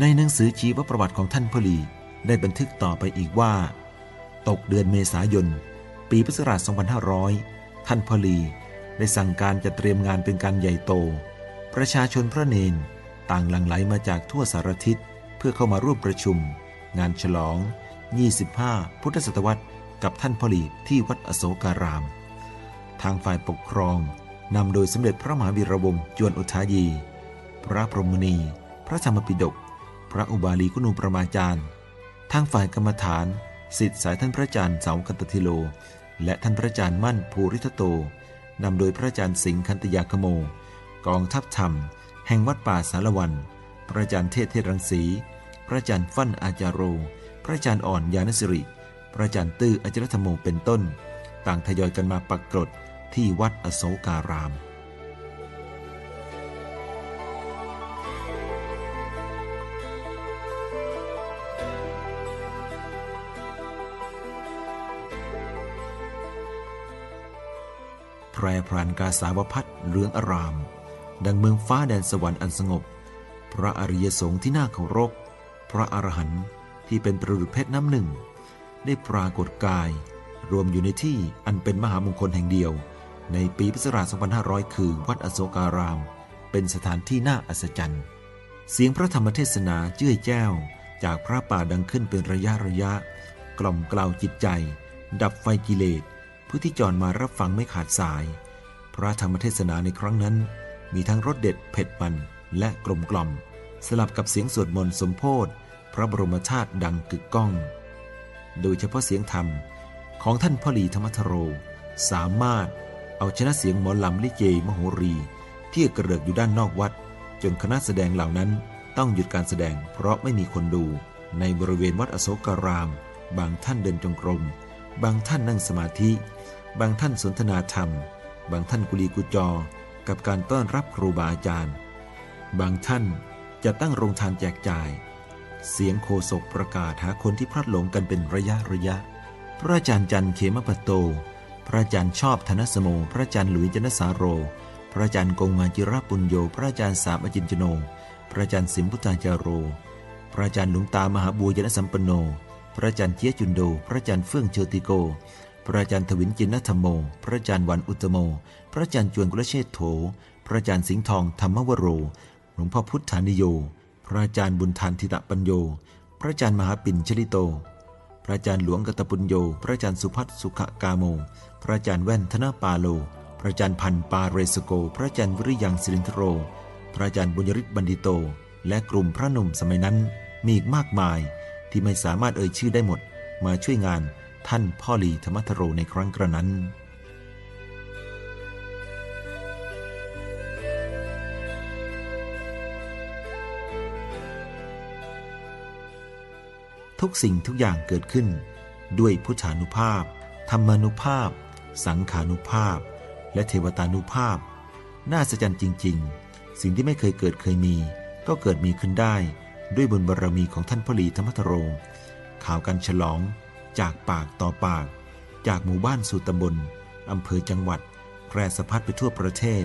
ในหนังสือชีวประวัติของท่านพลีได้บันทึกต่อไปอีกว่า ตกเดือนเมษายน ปีพุทธศักราช 2500 ท่านพลีได้สั่งการจะเตรียมงานเป็นการใหญ่โต ประชาชนพระเนนต่างหลั่งไหลมาจากทั่วสารทิศเพื่อเข้ามาร่วมประชุม งานฉลอง 25 พุทธศตวรรษ กับท่านพลีที่วัดอโศการาม ทางฝ่ายปกครองนำโดยสมเด็จพระมหาวีระวงศ์จวนอุทายี พระพรหมณี พระธรรมปิฎก พระอุบาลีกุณูประมาจารย์ ทางฝ่ายกรรมฐานสิทธิสายท่านพระอาจารย์เสากันตทิโล และท่านพระอาจารย์มั่นภูริทโตนำโดยพระอาจารย์สิงห์คันตยาคโม กองทัพธรรม แห่งวัดป่าสารวัน พระอาจารย์เทศเทศรังสี พระอาจารย์ฟั่นอาจารโร พระอาจารย์อ่อนยานสิริ พระอาจารย์ตื้ออจรธรรมโมเป็นต้น ต่างทยอยกันมาปักกรดที่วัดอโศการาม รพรานกาสาวพัดเรืองอาราม ดังเมืองฟ้าแดนสวรรค์อันสงบ พระอริยสงฆ์ที่น่าเคารพ พระอรหันต์ที่เป็นประดุจเพชรน้ำหนึ่ง ได้ปรากฏกาย รวมอยู่ในที่อันเป็นมหามงคลแห่งเดียว ในปีพุทธศักราช 2500 คือวัดอโศการาม เป็นสถานที่น่าอัศจรรย์ เสียงพระธรรมเทศนาเจื้อยแจ้ว จากพระป่าดังขึ้นเป็นระยะระยะ กล่อมกล่าวจิตใจ ดับไฟกิเลส ผู้ที่จรมารับฟังไม่ขาดสาย พระธรรมเทศนาในครั้งนั้น มีทั้งรสเด็ดเผ็ดมันและกลมกล่อม สลับกับเสียงสวดมนต์สมโพธพระบรมธาตุดังกึกก้อง โดยเฉพาะเสียงธรรมของท่านพ่อหลีธรรมทโร สามารถเอาชนะเสียงหมอลำลิเกมโหรี ที่กระเริกอยู่ด้านนอกวัด จนคณะแสดงเหล่านั้นต้องหยุดการแสดงเพราะไม่มีคนดูในบริเวณวัดอโศการาม บางท่านเดินจงกรม บางท่านนั่งสมาธิ บางท่านสนทนาธรรม บางท่านกุลีกุจอ กับการต้อนรับครูบาอาจารย์ บางท่านจะตั้งโรงทานแจกจ่าย เสียงโคศกประกาศหาคนที่พลัดหลงกันเป็นระยะระยะ พระอาจารย์จันเขมปโต พระอาจารย์ชอบธนสโม พระอาจารย์หลุยจนสาโร พระอาจารย์กงมาจิรปุญโย พระอาจารย์สามอจินจโน พระอาจารย์สิมพุทธาจารโร พระอาจารย์หลวงตามหาบัวยนสัมปนโน พระอาจารย์เจียจุนโด พระอาจารย์เฟื่องโชติโก พระอาจารย์ทวินจินนธรรมโม พระอาจารย์วันอุตโม พระอาจารย์จวนกุลเชษโถ พระอาจารย์สิงห์ทองธรรมวโร หลวงพ่อพุทธานิโย พระอาจารย์บุญทานทิตะปัญโย พระอาจารย์มหาปิ่นชลิโต พระอาจารย์หลวงกตปุญโย พระอาจารย์สุพัฒสุขกาโม พระอาจารย์แว่นธนปาโล พระอาจารย์พันปาเรสโก พระอาจารย์วิริยังสิรินทโร พระอาจารย์บุญยริศบัณฑิโต และกลุ่มพระหนุ่มสมัยนั้นมีอีกมากมาย ที่ไม่สามารถเอ่ยชื่อได้หมดมาช่วยงานท่านพ่อหลีธรรมทโรในครั้งกระนั้น ทุกสิ่งทุกอย่างเกิดขึ้น ด้วยพุทธานุภาพ ธรรมานุภาพ สังขานุภาพ และเทวตานุภาพ น่าสะใจจริง ๆ สิ่งที่ไม่เคยเกิดเคยมี ก็เกิดมีขึ้นได้ ด้วยบุญบารรมีของท่านพลีธรรมทโรข่าวการฉลองจากปากต่อปาก จากหมู่บ้านสู่ตำบลอำเภอจังหวัดแพร่สะพัดไปทั่วประเทศ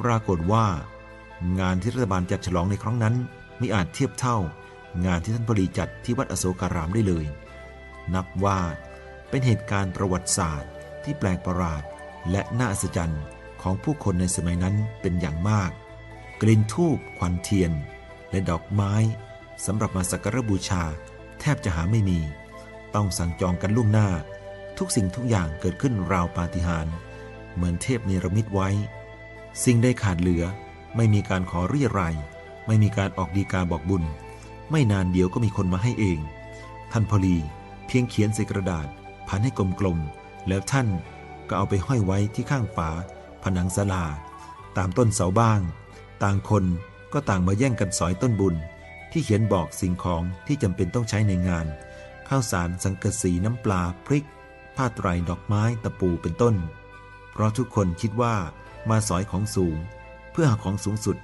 ปรากฏว่า งานที่รัฐบาลจัดฉลองในครั้งนั้นมิอาจเทียบเท่างานที่ท่านพลีจัดที่วัดอโศการามได้เลย นับว่าเป็นเหตุการณ์ประวัติศาสตร์ ที่แปลกประหลาดและน่าอัศจรรย์ของผู้คนในสมัยนั้นเป็นอย่างมาก กลิ่นทูบควันเทียน และดอกไม้ สำหรับมาสักการบูชา แทบจะหาไม่มี ต้องสั่งจองกันล่วงหน้า ทุกสิ่งทุกอย่างเกิดขึ้นราวปาฏิหาริย์เหมือนเทพเนรมิตไว้ สิ่งได้ขาดเหลือ ไม่มีการขอเรียรายไม่มีการออกดีกาบอกบุญ ไม่นานเดียวก็มีคนมาให้เอง ท่านพอลีเพียงเขียนใส่กระดาษพันให้กลมๆแล้วท่านก็เอาไปห้อยไว้ที่ข้างฝา ผนังศาลา ตามต้นเสาบ้าง ต่างคนก็ต่างมาแย่งกันสอยต้นบุญ ที่เขียนบอกสิ่งของที่จำเป็นต้องใช้ในงาน ข้าวสารสังกะสีน้ำปลาพริก ผ้าไตรดอกไม้ตะปูเป็นต้น เพราะทุกคนคิดว่ามาสอยของสูง เพื่อหาของสูงสุด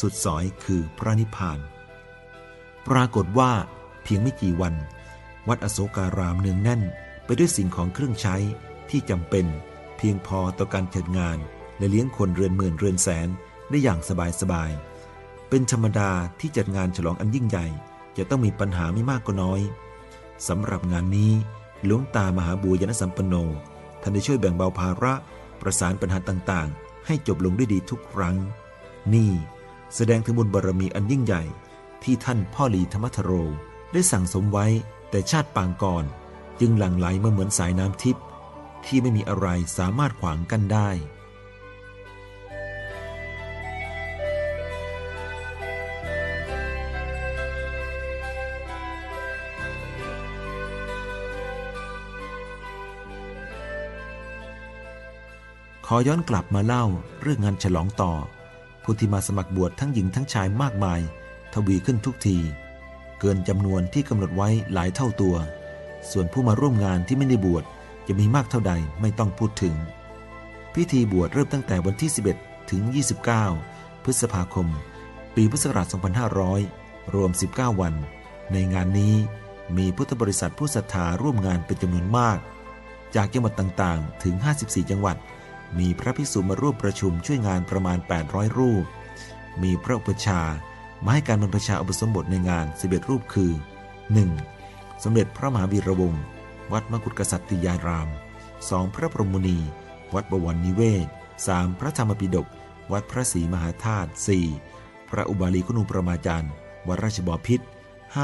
สุดสอยคือพระนิพพาน ปรากฏว่า เพียงไม่กี่วัน วัดอโศการามเนืองแน่น ไปด้วยสิ่งของเครื่องใช้ที่จำเป็น เพียงพอต่อการจัดงานและเลี้ยงคนเรือนหมื่นเรือนแสนได้อย่างสบายๆ เป็นธรรมดาที่จัดงานฉลองอันยิ่งใหญ่ จะต้องมีปัญหาไม่มากก็น้อยสำหรับงานนี้หลวงตามหาบุญยนสัมปันโนท่านได้ช่วยแบ่งเบาภาระประสานปัญหาต่างๆ ให้จบลงด้วยดีทุกครั้ง นี่แสดงถึงบุญบารมีอันยิ่งใหญ่ ที่ท่านพ่อหลีธรรมทโร ได้สั่งสมไว้แต่ชาติปางก่อน จึงหลั่งไหลมาเหมือนสายน้ำทิพย์ที่ไม่มีอะไรสามารถขวางกันได้ ขอย้อนกลับมาเล่าเรื่องงานฉลองต่อ ผู้ที่มาสมัครบวชทั้งหญิงทั้งชายมากมาย ทวีขึ้นทุกที เกินจำนวนที่กำหนดไว้หลายเท่าตัว ส่วนผู้มาร่วมงานที่ไม่ได้บวชจะมีมากเท่าใดไม่ต้องพูดถึง พิธีบวชเริ่มตั้งแต่วันที่ 11 ถึง 29 พฤษภาคม ปีพุทธศักราช 2500 รวม 19 วัน ในงานนี้มีพุทธบริษัทผู้ศรัทธาร่วมงานเป็นจำนวนมาก จากจังหวัดต่างๆ ถึง 54 จังหวัด มีพระภิกษุมาร่วมประชุมช่วยงานประมาณ 800 รูป มีพระอุปชามาให้การบรรพชาอุปสมบทในงาน 11 รูปคือ 1. สมเด็จพระมหาวีระวงศ์วัดมกุฎกษัตริยาราม 2. พระพรหมุนีวัดบวรนิเวศ 3. พระธรรมปิฎกวัดพระศรีมหาธาตุ 4. พระอุบาลีคุณูปรมาจารย์ วัดราชบพิตร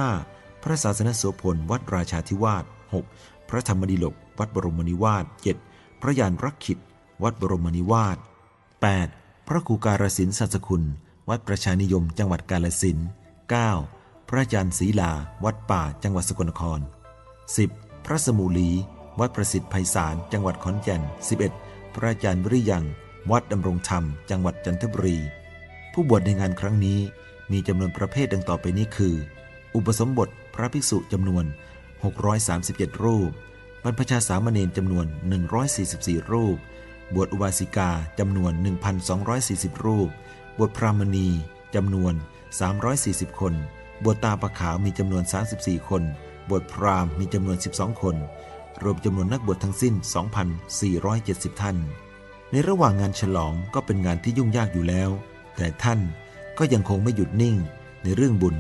5. พระศาสนโสพล วัดราชาธิวาส 6. พระธรรมดิลก วัดบรมนิวาส 7. พระยานรักขิต วัดบรมนิวาส 8. พระครูการศินสัสคุณ วัดประชานิยม จังหวัดกาลสิน 9. พระอาจารย์ศรีลา วัดป่า จังหวัดสกลนคร 10. พระสมุลี วัดประสิทธิ์ไพศาล จังหวัดขอนแก่น 11. พระอาจารย์วิริยัง วัดดำรงธรรม จังหวัดจันทบุรี ผู้บวชในงานครั้งนี้มีจำนวนประเภทดังต่อไปนี้คือ อุปสมบทพระภิกษุจำนวน 637 รูป บรรพชาสามเณรจำนวน 144 รูป บวชอุบาสิกาจำนวน 1,240 รูป บวชพรามณีจำนวน 340 คน บวชตาประขาวมีจำนวน 34 คน บวชพรามมีจำนวน 12 คน รวมจำนวนนักบวชทั้งสิ้น 2,470 ท่าน ในระหว่างงานฉลองก็เป็นงานที่ยุ่งยากอยู่แล้ว แต่ท่านก็ยังคงไม่หยุดนิ่งในเรื่องบุญ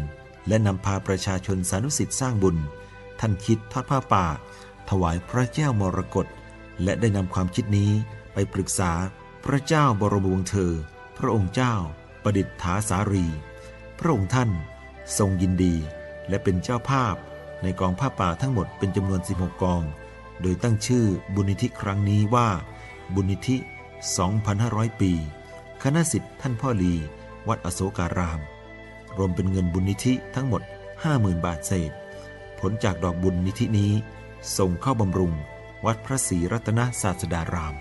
และนำพาประชาชนสานุสิทธิ์สร้างบุญ ท่านคิดทอดผ้าป่า ถวายพระเจ้ามรกตและได้นำความคิดนี้ ไปปรึกษาพระเจ้าบรมวงศ์เธอ พระองค์เจ้าประดิษฐาสารี พระองค์ท่านทรงยินดีและเป็นเจ้าภาพในกองผ้าป่าทั้งหมดเป็นจำนวน 16 กอง โดยตั้งชื่อบุญนิธิครั้งนี้ว่า บุญนิธิ 2,500 ปี คณะสิทธิ์ท่านพ่อลี วัดอโศการาม รวมเป็นเงินบุญนิธิทั้งหมด 50,000 บาทเศษ ผลจากดอกบุญนิธินี้ส่งเข้าบำรุง วัดพระศรีรัตนศาสดาราม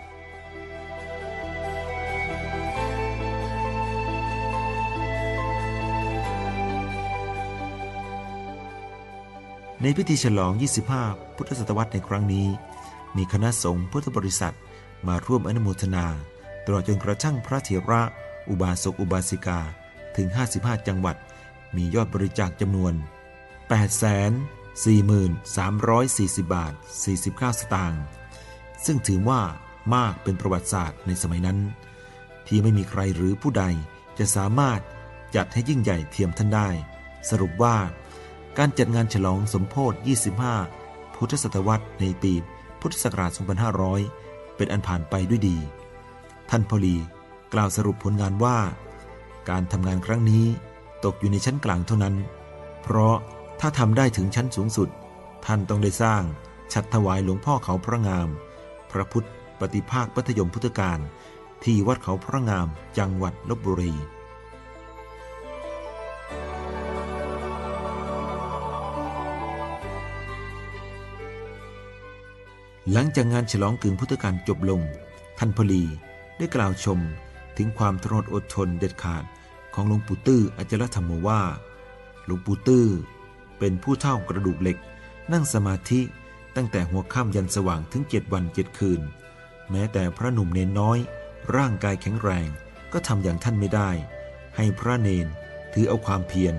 ในพิธีฉลอง 25 พุทธศตวรรษในครั้งนี้ มีคณะสงฆ์พุทธบริษัทมาร่วมอนุโมทนาตลอดจนกระทั่งพระเถระ อุบาสกอุบาสิกาถึง 55 จังหวัด มียอดบริจาคจำนวน 843,40 บาท 49 สตางค์ ซึ่งถือว่ามากเป็นประวัติศาสตร์ในสมัยนั้น ที่ไม่มีใครหรือผู้ใดจะสามารถจัดให้ยิ่งใหญ่เทียมท่านได้ สรุปว่า การจัดงานฉลองสมโพธิ 25 พุทธศตวรรษในปีพุทธศักราช 2500 เป็นอันผ่านไปด้วยดี ท่านพลีกล่าวสรุปผลงานว่า การทำงานครั้งนี้ตกอยู่ในชั้นกลางเท่านั้น เพราะถ้าทำได้ถึงชั้นสูงสุด ท่านต้องได้สร้างชัดถวายหลวงพ่อเขาพระงาม พระพุทธปฏิภาคปัทยมพุทธการ ที่วัดเขาพระงามจังหวัดลบบุรี หลังจากงานฉลองกึ่งพุทธการจบลง ท่านพลีได้กล่าวชมถึงความทรหดอดทนเด็ดขาดของหลวงปู่ตื้ออจรธรรมโมว่า หลวงปู่ตื้อเป็นผู้เท่ากระดูกเหล็ก นั่งสมาธิตั้งแต่หัวค่ำยันสว่างถึงเจ็ดวันเจ็ดคืน แม้แต่พระหนุ่มเนนน้อย ร่างกายแข็งแรงก็ทำอย่างท่านไม่ได้ ให้พระเนนถือเอาความเพียร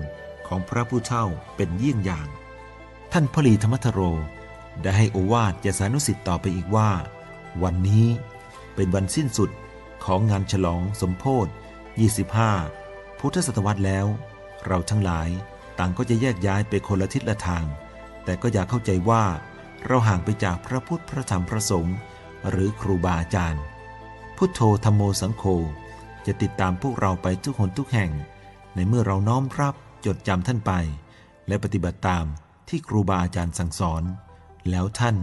ของพระผู้เท่าเป็นเยี่ยงอย่าง ท่านพลีธรรมทโร ได้ให้โอวาทแก่สานุสิทธิ์ต่อไปอีกว่า วันนี้เป็นวันสิ้นสุดของงานฉลองสมโพธิ25 พุทธศตวรรษแล้ว เราทั้งหลายต่างก็จะแยกย้ายไปคนละทิศละทาง แต่ก็อย่าเข้าใจว่า เราห่างไปจากพระพุทธพระธรรมพระสงฆ์หรือครูบาอาจารย์ พุทโธธรรมโมสังโฆจะติดตามพวกเราไปทุกคนทุกแห่ง ในเมื่อเราน้อมรับจดจำท่านไป และปฏิบัติตามที่ครูบาอาจารย์สั่งสอน แล้วท่าน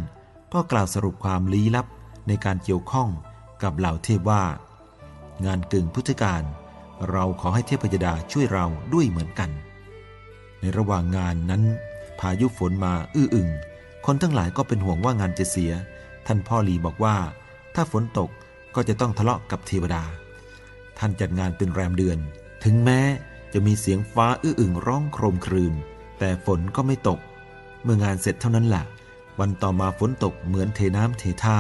ก็กล่าวสรุปความลี้ลับในการเกี่ยวข้องกับเหล่าเทพว่า งานกึ่งพุทธการ เราขอให้เทพยดาช่วยเราด้วยเหมือนกัน ในระหว่างงานนั้น พายุฝนมาอื้ออึงคนทั้งหลายก็เป็นห่วงว่างานจะเสีย ท่านพ่อหลีบอกว่า ถ้าฝนตกก็จะต้องทะเลาะกับเทวดา ท่านจัดงานเป็นแรมเดือน ถึงแม้จะมีเสียงฟ้าอื้ออึงร้องโครมครืน แต่ฝนก็ไม่ตก เมื่องานเสร็จเท่านั้นแหละ วันต่อมาฝนตกเหมือนเทน้ำเทท่า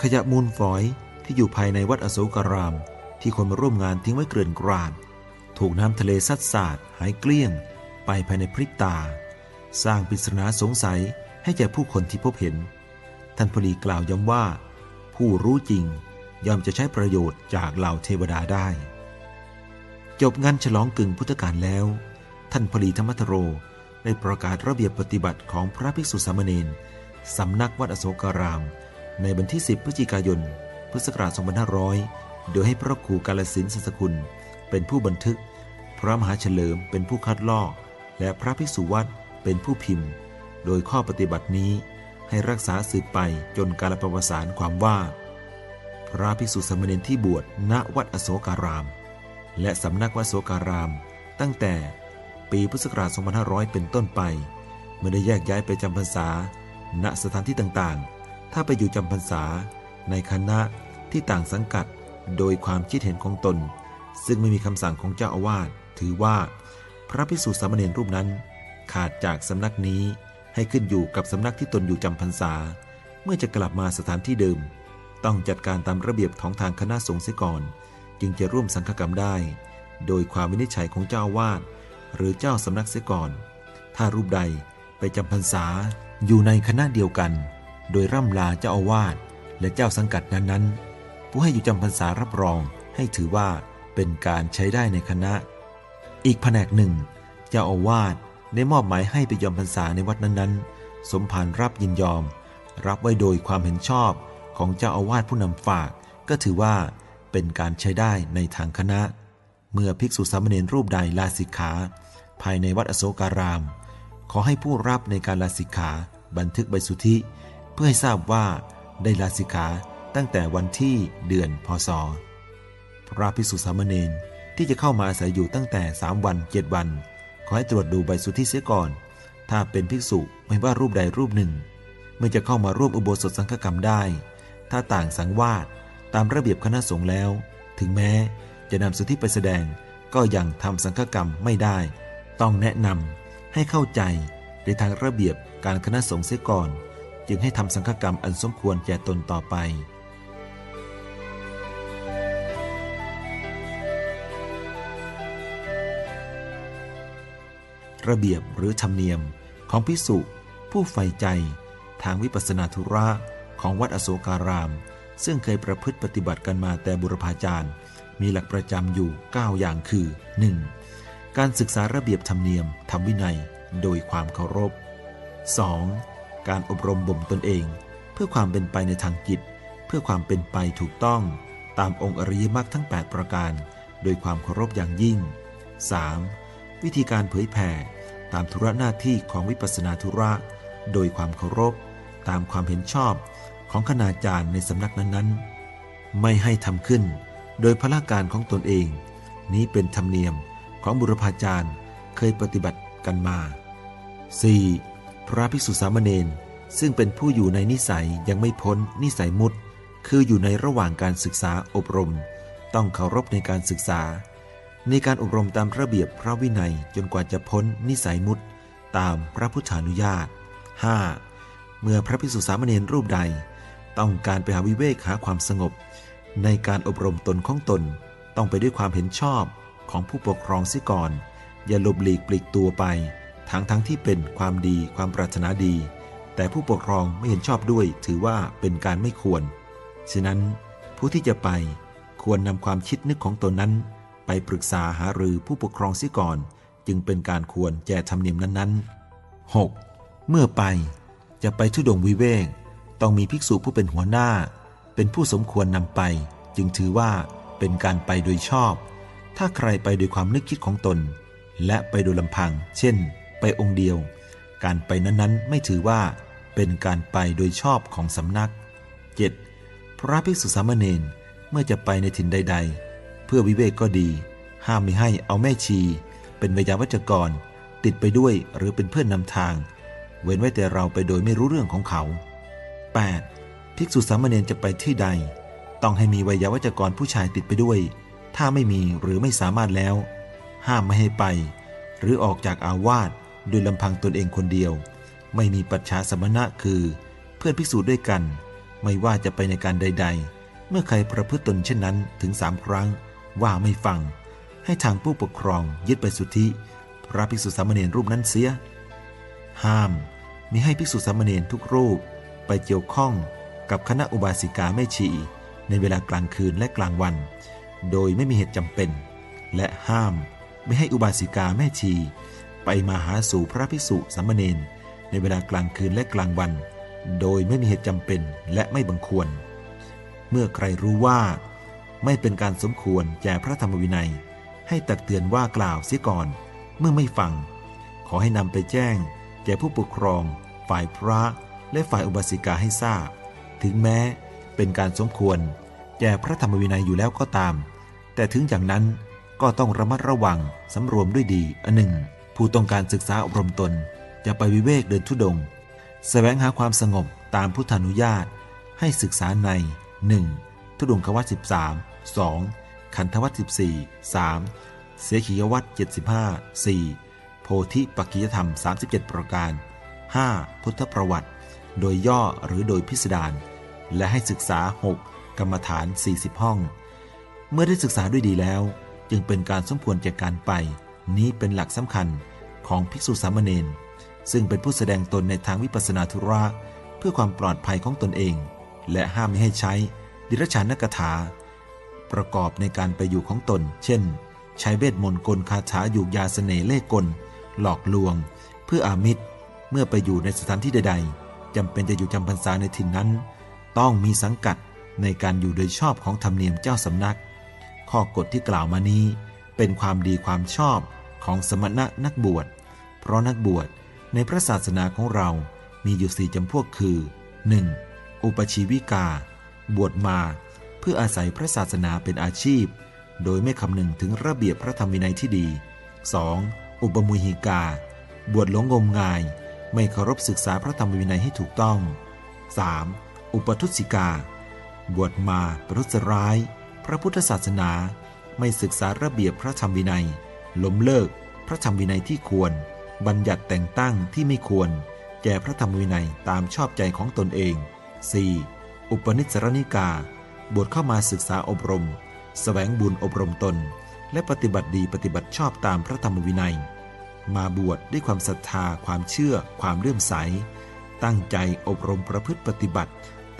ขยะมูลฝอยที่อยู่ภายในวัดอโศการาม ที่คนมาร่วมงานทิ้งไว้เกลื่อนกราด ถูกน้ำทะเลซัดสาดหายเกลี้ยง ไปภายในพริบตา สร้างปริศนาสงสัยให้แก่ผู้คนที่พบเห็น ท่านพลีกล่าวย้ำว่า ผู้รู้จริงย่อมจะใช้ประโยชน์จากเหล่าเทวดาได้ จบงานฉลองกึ่งพุทธกาลแล้ว ท่านพลีธรรมทโร ได้ประกาศระเบียบปฏิบัติของพระภิกษุสามเณรสำนักวัดอโศการาม ในวันที่ 10 พฤศจิกายน พุทธศักราช 2500 โดยให้พระครูกาลสินสัสกุล เป็นผู้บันทึก พระมหาเฉลิมเป็นผู้คัดลอก และพระภิกษุวัดเป็นผู้พิมพ์ โดยข้อปฏิบัตินี้ให้รักษาสืบไปจนกาลประวัติศาสตร์ความว่า พระภิกษุสามเณรที่บวชณวัดอโศการาม และสำนักวัดอโศการาม ตั้งแต่ ปีพุทธศักราช 2500 เป็นต้นไป เมื่อได้แยกย้ายไปจำพรรษา ณสถานที่ต่างๆ ถ้าไปอยู่จำพรรษา ในคณะที่ต่างสังกัด โดยความคิดเห็นของตน ซึ่งไม่มีคำสั่งของเจ้าอาวาสถือว่า พระภิกษุสามเณรรูปนั้น ขาดจากสำนักนี้ให้ขึ้นอยู่กับสำนักที่ตนอยู่จำพรรษา เมื่อจะกลับมาสถานที่เดิม ต้องจัดการตามระเบียบของทางคณะสงฆ์เสียก่อน จึงจะร่วมสังฆกรรมได้ โดยความวินิจฉัยของเจ้าอาวาส หรือเจ้าสำนักเสียก่อน ถ้ารูปใดไปจำพรรษาอยู่ในคณะเดียวกัน โดยร่ำลาเจ้าอาวาสและเจ้าสังกัดนั้นๆ ผู้ให้อยู่จำพรรษารับรองให้ถือว่าเป็นการใช้ได้ในคณะ อีกแผนกหนึ่ง เจ้าอาวาสได้มอบหมายให้ไปยอมพรรษาในวัดนั้นๆ สมภารรับยินยอม รับไว้โดยความเห็นชอบของเจ้าอาวาสผู้นำฝาก ก็ถือว่าเป็นการใช้ได้ในทางคณะ เมื่อภิกษุสามเณรรูปใดลาสิกขา ภายในวัดอโศการาม ขอให้ผู้รับในการลาสิกขาบันทึกใบสุทธิ เพื่อให้ทราบว่าได้ลาสิกขาตั้งแต่วันที่เดือนพศพระภิกษุสามเณรที่จะเข้ามาอาศัยอยู่ตั้งแต่ 3 วัน 7 วัน ขอให้ตรวจดูใบสุทธิเสียก่อน ถ้าเป็นภิกษุไม่ว่ารูปใดรูปหนึ่ง เมื่อจะเข้ามาร่วมอุโบสถสังฆกรรมได้ ถ้าต่างสังวาสตามระเบียบคณะสงฆ์แล้ว ถึงแม้ จะนำสุทธิไปแสดง ก็ยังทำสังฆกรรมไม่ได้ ต้องแนะนำให้เข้าใจในทางระเบียบการคณะสงฆ์เสียก่อน จึงให้ทำสังฆกรรมอันสมควรแก่ตนต่อไป ระเบียบหรือธรรมเนียมของพิสุผู้ใฝ่ใจทางวิปัสสนาธุระของวัดอโศการาม ซึ่งเคยประพฤติปฏิบัติกันมาแต่บุรพาจารย์ มีหลักประจำอยู่ 9 อย่างคือ 1. การศึกษาระเบียบธรรมเนียมธรรมวินัย โดยความเคารพ 2. การอบรมบ่มตนเอง เพื่อความเป็นไปในทางจิต เพื่อความเป็นไปถูกต้อง ตามองค์อริยมรรคทั้ง 8 ประการ โดยความเคารพอย่างยิ่ง 3. วิธีการเผยแผ่ตามธุระหน้าที่ของวิปัสสนาธุระ โดยความเคารพ ตามความเห็นชอบของคณาจารย์ในสำนักนั้นๆ ไม่ให้ทำขึ้น โดยพละการของตนเอง นี้เป็นธรรมเนียมของบุรพาจารย์เคยปฏิบัติกันมา 4. พระภิกษุสามเณรซึ่งเป็นผู้อยู่ในนิสัยยังไม่พ้นนิสัยมุตคืออยู่ในระหว่างการศึกษาอบรม ต้องเคารพในการศึกษา ในการอบรมตามระเบียบพระวินัยจนกว่าจะพ้นนิสัยมุตตามพระพุทธานุญาต 5. เมื่อพระภิกษุสามเณรรูปใด ต้องการไปหาวิเวกหาความสงบ ในการอบรมตนของตนต้องไปด้วยความเห็นชอบของผู้ปกครองเสียก่อน อย่าหลบหลีกปลีกตัวไปทั้งทั้งที่เป็นความดีความปรารถนาดี แต่ผู้ปกครองไม่เห็นชอบด้วยถือว่าเป็นการไม่ควร ฉะนั้นผู้ที่จะไปควรนำความคิดนึกของตนนั้น ไปปรึกษาหารือผู้ปกครองเสียก่อน จึงเป็นการควรแก่ธรรมเนียมนั้นๆ 6. เมื่อไปจะไปทุดงวิเวก ต้องมีภิกษุผู้เป็นหัวหน้า เป็นผู้สมควรนำไป จึงถือว่าเป็นการไปโดยชอบ ถ้าใครไปโดยความนึกคิดของตน และไปโดยลำพัง เช่น ไปองค์เดียว การไปนั้นๆ ไม่ถือว่าเป็นการไปโดยชอบของสำนัก 7. พระภิกษุสามเณรเมื่อจะไปในถิ่นใด ๆ เพื่อวิเวกก็ดี ห้ามไม่ให้เอาแม่ชี เป็นวิยาวัจกร ติดไปด้วยหรือเป็นเพื่อนนำทาง เว้นไว้แต่เราไปโดยไม่รู้เรื่องของเขา 8. ภิกษุสามเณรจะไปที่ใด ต้องให้มีวิยวัจกรผู้ชายติดไปด้วย ถ้าไม่มีหรือไม่สามารถแล้ว ห้ามไม่ให้ไป หรือออกจากอาวาสโดยลำพังตนเองคนเดียว ไม่มีปัจฉาสมณะคือ เพื่อนภิกษุด้วยกัน ไม่ว่าจะไปในการใด ๆ เมื่อใครประพฤติตนเช่นนั้นถึงสามครั้ง ว่าไม่ฟัง ให้ทางผู้ปกครองยึดไปสุทธิพระภิกษุสามเณรรูปนั้นเสีย ห้ามมิให้ภิกษุสามเณรทุกรูปไปเกี่ยวข้อง กับคณะอุบาสิกาแม่ชี ในเวลากลางคืนและกลางวัน โดยไม่มีเหตุจำเป็น และห้ามไม่ให้อุบาสิกาแม่ชี ไปมาหาสู่พระภิกษุสามเณรในเวลากลางคืนและกลางวัน โดยไม่มีเหตุจำเป็นและไม่บังควร เมื่อใครรู้ว่า ไม่เป็นการสมควรแก่พระธรรมวินัย ให้ตักเตือนว่ากล่าวเสียก่อน เมื่อไม่ฟัง ขอให้นำไปแจ้ง แก่ผู้ปกครอง ฝ่ายพระและฝ่ายอุบาสิกาให้ทราบ ถึงแม้เป็นการสมควรแก่พระธรรมวินัยอยู่แล้วก็ตาม แต่ถึงอย่างนั้นก็ต้องระมัดระวังสำรวมด้วยดีอันหนึ่ง ผู้ต้องการศึกษาอบรมตนจะไปวิเวกเดินทุดงค์แสวงหาความสงบตามพุทธานุญาต ให้ศึกษาใน 1. ทุดงควัต13 2. ขันธวัต14 3. เสขียวัต75 4. โพธิปักกิยธรรม 37 ประการ 5. พุทธประวัติ โดยย่อหรือโดยพิสดาร และให้ศึกษา 6. กรรมฐาน 40 ห้อง เมื่อได้ศึกษาด้วยดีแล้ว จึงเป็นการสมควรแก่การไป นี้เป็นหลักสำคัญของภิกษุสามเณรซึ่งเป็นผู้แสดงตนในทางวิปัสสนาธุระ เพื่อความปลอดภัยของตนเอง และห้ามไม่ให้ใช้ดิรชานกถา ประกอบในการไปอยู่ของตน เช่น ใช้เวทมนต์กลคาถาอยู่ยาเสน่ห์เล่กล หลอกลวง เพื่ออามิตร เมื่อไปอยู่ในสถานที่ใด ๆจำเป็นจะอยู่จำพรรษาในถิ่นนั้น ต้องมีสังกัดในการอยู่โดยชอบของธรรมเนียมเจ้าสำนัก ข้อกฎที่กล่าวมานี้เป็นความดีความชอบของสมณะนักบวช เพราะนักบวชในพระศาสนาของเรามีอยู่สี่จำพวกคือ 1. อุปชีวิกา บวชมา เพื่ออาศัยพระศาสนาเป็นอาชีพ โดยไม่คำนึงถึงระเบียบพระธรรมวินัยที่ดี 2. อุปมุหิกา บวชหลงงมงาย ไม่เคารพศึกษาพระธรรมวินัยให้ถูกต้อง 3. อุปทุสิกา บวชมาประทุษร้าย พระพุทธศาสนาไม่ศึกษาระเบียบพระธรรมวินัยล้มเลิกพระธรรมวินัยที่ควร บัญญัติแต่งตั้งที่ไม่ควร แก่พระธรรมวินัยตามชอบใจของตนเอง 4. อุปนิสรนิกา บวชเข้ามาศึกษาอบรมแสวงบุญอบรมตน และปฏิบัติดีปฏิบัติชอบตามพระธรรมวินัย มาบวชด้วยความศรัทธาความเชื่อ ความเลื่อมใส ตั้งใจอบรมประพฤติปฏิบัติ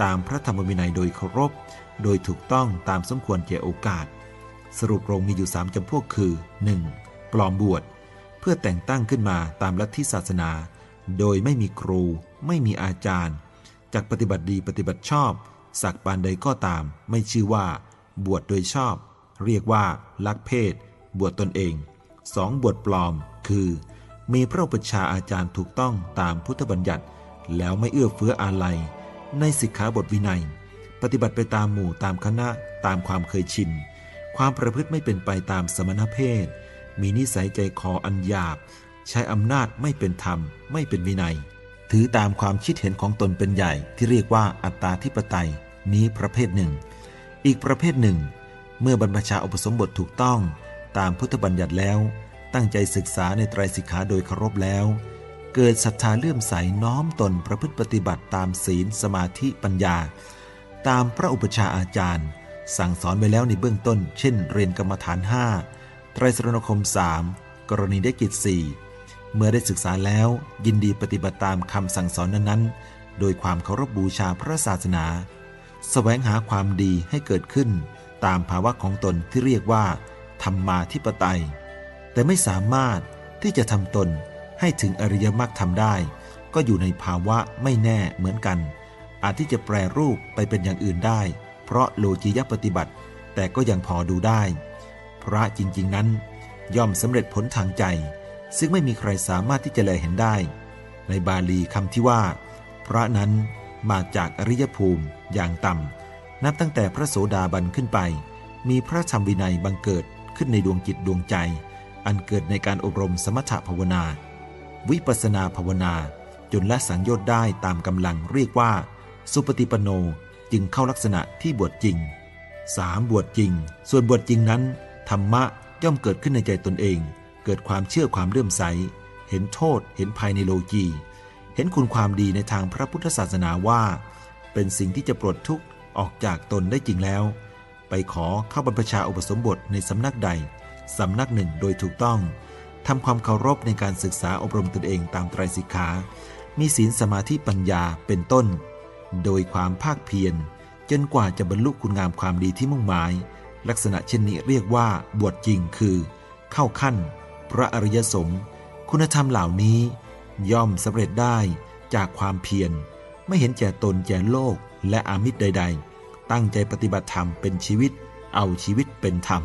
ตามพระธรรมวินัยโดยเคารพ โดยถูกต้องตามสมควรแก่โอกาส สรุปลงมีอยู่สามจำพวกคือ 1. ปลอมบวช เพื่อแต่งตั้งขึ้นมาตามลัทธิศาสนา โดยไม่มีครู ไม่มีอาจารย์จากปฏิบัติดีปฏิบัติชอบ สักปานใดก็ตาม ไม่ชื่อว่า บวชโดยชอบ เรียกว่า ลักเพศ บวชตนเอง 2. บวชปลอม คือ มีพระอุปชาอาจารย์ถูกต้องตามพุทธบัญญัติ แล้วไม่เอื้อเฟื้ออาลัย ในสิกขาบทวินัย ปฏิบัติไปตามหมู่ตามคณะตามความเคยชิน ความประพฤติไม่เป็นไปตามสมณเพศ มีนิสัยใจคออันหยาบ ใช้อำนาจไม่เป็นธรรม ไม่เป็นวินัย ถือตามความคิดเห็นของตนเป็นใหญ่ที่เรียกว่าอัตตาธิปไตย นี้ประเภทหนึ่ง อีกประเภทหนึ่ง เมื่อบรรพชาอุปสมบทถูกต้อง ตามพุทธบัญญัติแล้ว ตั้งใจศึกษาในไตรสิกขาโดยเคารพแล้ว เกิดศรัทธาเลื่อมใสน้อมตนประพฤติปฏิบัติตามศีลสมาธิปัญญา ตามพระอุปชฌาย์อาจารย์ สั่งสอนไว้แล้วในเบื้องต้น เช่น เรียนกรรมฐาน 5 ไตรสรณคม 3 กรณีได้กิจ 4 เมื่อได้ศึกษาแล้วยินดีปฏิบัติตามคำสั่งสอนนั้นๆ โดยความเคารพบูชาพระศาสนาแสวงหาความดีให้เกิดขึ้น ตามภาวะของตนที่เรียกว่าธรรมาธิปไตย แต่ไม่สามารถที่จะทำตน ให้ถึงอริยมรรคทำได้ ก็อยู่ในภาวะไม่แน่เหมือนกัน อาจที่จะแปรรูปไปเป็นอย่างอื่นได้ เพราะโลจิยปฏิบัติ แต่ก็ยังพอดูได้ พระจริง ๆ นั้น ย่อมสำเร็จผลทางใจ ซึ่งไม่มีใครสามารถที่จะแลเห็นได้ ในบาลีคำที่ว่า พระนั้นมาจากอริยภูมิอย่างต่ำนับตั้งแต่พระโสดาบันขึ้นไป มีพระธรรมวินัยบังเกิดขึ้นในดวงจิตดวงใจ อันเกิดในการอบรมสมถภาวนา วิปัสนาภาวนา จนละสังโยชน์ได้ตามกำลังเรียกว่า สุปฏิปโนจึงเข้าลักษณะที่บวชจริง 3. บวชจริง ส่วนบวชจริงนั้น ธรรมะย่อมเกิดขึ้นในใจตนเอง เกิดความเชื่อความเลื่อมใส เห็นโทษเห็นภัยในโลกี เห็นคุณความดีในทางพระพุทธศาสนาว่า เป็นสิ่งที่จะปลดทุกข์ออกจากตนได้จริงแล้ว ไปขอเข้าบรรพชาอุปสมบทในสำนักใด สำนักหนึ่งโดยถูกต้อง ทำความเคารพในการศึกษาอบรมตนเองตามไตรสิกขา มีศีลสมาธิปัญญาเป็นต้น โดยความภาคเพียร จนกว่าจะบรรลุคุณงามความดีที่มุ่งหมาย ลักษณะเช่นนี้เรียกว่าบวชจริงคือ เข้าขั้น พระอริยสงฆ์คุณธรรมเหล่านี้ ย่อมสำเร็จได้จากความเพียร ไม่เห็นแก่ตนแก่โลกและอามิตรใด ๆ ตั้งใจปฏิบัติธรรมเป็นชีวิต เอาชีวิตเป็นธรรม